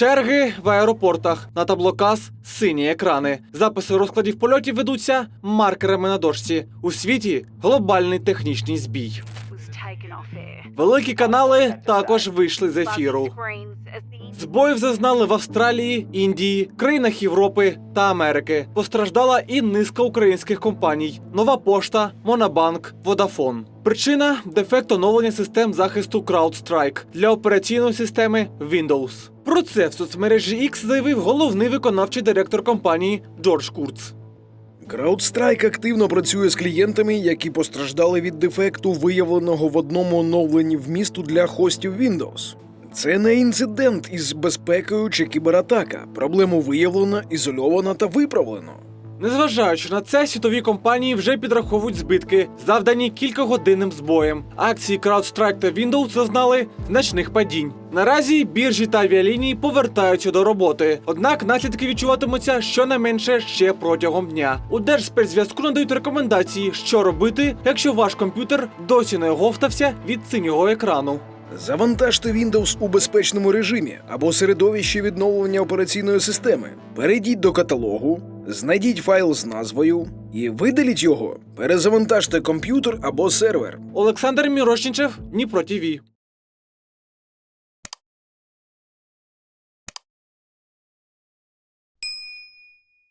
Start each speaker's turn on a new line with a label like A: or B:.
A: Черги в аеропортах на таблоказ сині екрани. Записи розкладів польотів ведуться маркерами на дошці. У світі глобальний технічний збій. Великі канали також вийшли з ефіру. Збоїв зазнали в Австралії, Індії, країнах Європи та Америки. Постраждала і низка українських компаній: Нова Пошта, Монобанк, Водафон. Причина дефект оновлення систем захисту CrowdStrike для операційної системи Windows. Про це в соцмережі X заявив головний виконавчий директор компанії Джордж Курц.
B: CrowdStrike активно працює з клієнтами, які постраждали від дефекту, виявленого в одному оновленні вмісту для хостів Windows. Це не інцидент із безпекою чи кібератака. Проблему виявлено, ізольовано та виправлено.
A: Незважаючи на це, світові компанії вже підраховують збитки, завдані кількогодинним збоєм. Акції CrowdStrike та Windows зазнали значних падінь. Наразі біржі та авіалінії повертаються до роботи. Однак наслідки відчуватимуться щонайменше ще протягом дня. У Держспецзв'язку надають рекомендації, що робити, якщо ваш комп'ютер досі не оговтався від синього екрану.
B: Завантажте Windows у безпечному режимі або середовище відновлення операційної системи. Перейдіть до каталогу, знайдіть файл з назвою і видаліть його. Перезавантажте комп'ютер або сервер.
A: Олександр Мірошнічев, Дніпро ТІВІ.